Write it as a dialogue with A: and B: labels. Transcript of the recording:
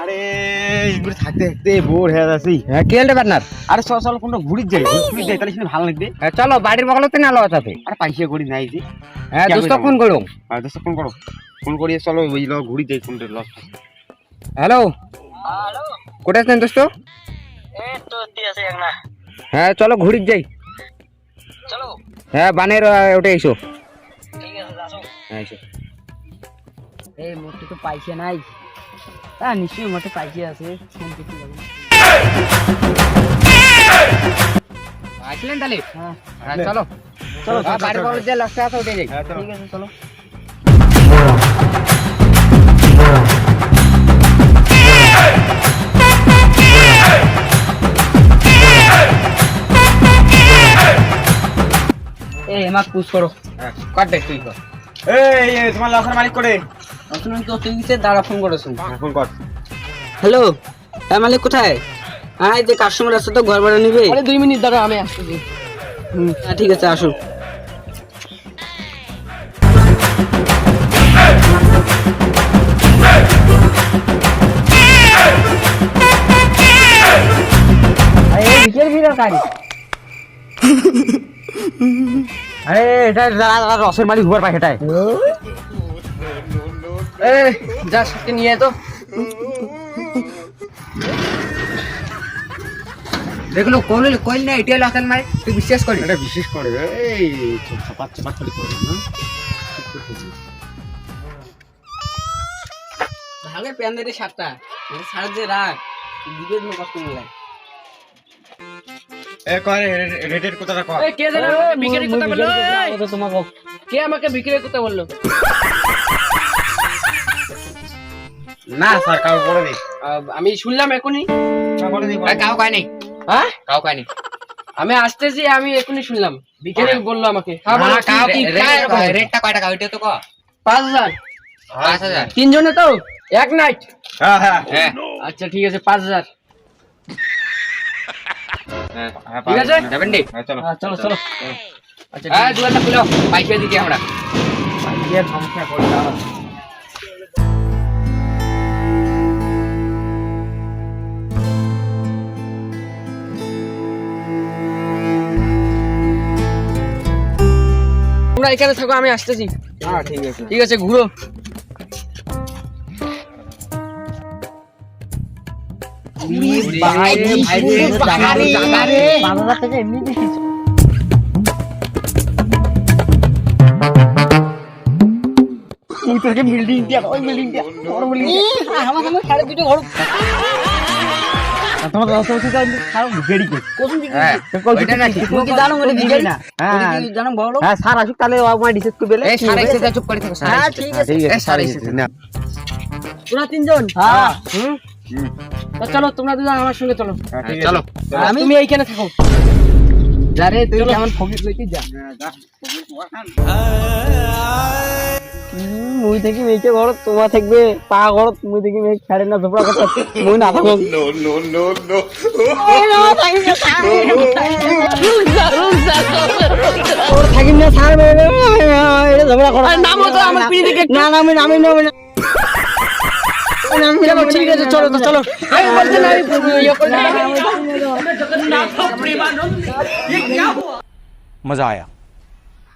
A: আরে এগুলো থাকতে থাকতে বোর হয়ে যাচ্ছি।
B: হ্যাঁ কি হলে পার্টনার
A: আরে চল চল কোনটা ঘুরি যাই ঘুরি যাই তাহলে শুনে ভালো লাগবে।
B: হ্যাঁ চলো বাড়ির বগলতে না আলো আছে।
A: আরে পয়সা করি নাই যে।
B: হ্যাঁ দোস্ত ফোন করুন
A: আর দোস্ত ফোন করো। ফোন করিয়ে চলো ওই লো ঘুরি যাই কোনটা লস
B: হ্যালো? কোথায় আছেন দোস্ত? হ্যাঁ চলো ঘুরি যাই হ্যাঁ বানের ওটা এসো। হ্যাঁ এসো।
C: এই মোটে তো পয়সা নাই। তা নিশ্চয়ই মোটে পয়সা আছে ফোন করতে যাব।
B: আসলেন তাহলে?
C: হ্যাঁ।
B: হ্যাঁ চলো।
A: চলো,
B: হ্যাঁ,
A: চলো,
B: বাড়ির
A: চলো।
B: বগল যে লক্ষ্য আছে ওটাই যাই
A: হ্যাঁ
C: ঠিক আছে চলো। এই এমা পুশ করো।
B: হ্যাঁ কর দে তুই কর।
A: এই এই, তোমার লসার মালিক করে।
C: শুনুন তো তুই দাঁড়া ফোন করেছ
A: হ্যাঁ, ফোন কর
C: হ্যালো হ্যাঁ মালিক কোথায়? হ্যাঁ এই যে কাস্টমার আছে তো ঘর ভাড়া নিবে। আরে দুই মিনিট দাঁড়া আমি আসতেছি হুম হ্যাঁ ঠিক আছে আসুন।
A: আরে এটা রসের মালিক হুয়ার পাখেটায়
C: এ যা সাথে নিয়ে তো।
B: দেখল কইল কইল না এটা লসেন মাই তুই বিশ্বাস করি
A: এটা বিশেষ করে এই চাপাত চাপাত খালি করে না।
C: ভালো প্যান দে সাতটা সাড়ে যে রাখ। দিবে তুমি কষ্ট মনে লাগে
A: এ কর রেটের কথাটা কর
D: কে জানে ও বিক্রি করতে বলল এই, কে আমাকে বিক্রি করতে বলল?
A: না স্যার কাউ
D: আমি শুনলাম এখনই।
A: কাউ
B: নেই
D: হ্যাঁ?
B: কাউ নেই
D: আমি আসতেছি আমি এখনই শুনলাম। বিক্রি বলল আমাকে। হ্যাঁ
B: রেটটা কয়? টাকা? ওইটা তো
D: পাঁচ হাজার।
B: পাঁচ হাজার?
D: তিনজনে তো? এক নাইট
A: হ্যাঁ হ্যাঁ।
B: হ্যাঁ।
D: আচ্ছা ঠিক আছে পাঁচ হাজার।
B: হ্যাঁ
A: হ্যাঁ,
D: ঠিক আছে?
B: যাবেন নি?
A: হ্যাঁ চলো।
D: হ্যাঁ, চলো চলো। আচ্ছা
B: হ্যাঁ দোকানটা খুলো দিকে আমরা।
A: সমস্যা করে
D: তোমরা এখানে থাকো আমি আসতেছি।
A: হ্যাঁ ঠিক আছে।
D: ঠিক আছে ঘুরো।
C: বাংলা থেকে এমনি
A: বিল্ডিং দিয়া ওই বিল্ডিং দিয়া বড় বিল্ডিং
C: আমার সাড়ে দুটো ঘর।
A: তোমার দশ বছর খাও গেড়ি কে
C: কোন দিকে
B: হ্যাঁ। ওইটা না
C: তুমি কি? জানো মানে দিকে না
A: হ্যাঁ।
C: জানো বড়
A: হ্যাঁ স্যার আসুক তাহলে আমার ডিসেস করবে
B: এই সাড়ে এসে চুপ করে থাকো সাড়ে
C: হ্যাঁ ঠিক আছে।
B: এই
A: স্যার
B: এসেছে।
A: না
D: তোমরা তিনজন?
C: হ্যাঁ।
D: হুম? চলো তোমরা দুজন আমার সঙ্গে চলো।
A: হ্যাঁ,
B: চলো।
D: আমি তুমি এইখানে থাকো।
C: যা রে তুই কেমন ফকির লইতি যা। মুই থেকে মেয়েকে ঘর তোমা থাকবে পা ঘর মুই থেকে মেয়ে ছাড়ে না ঝোপড়া কথা। মুই না থাকো নো থাকিম না ছাড় মেয়ে এটা ঝোপড়া কথা।
D: নামো তো আমার পিড়ি থেকে।
C: না নামি নামি নামি না
D: ঠিক আছে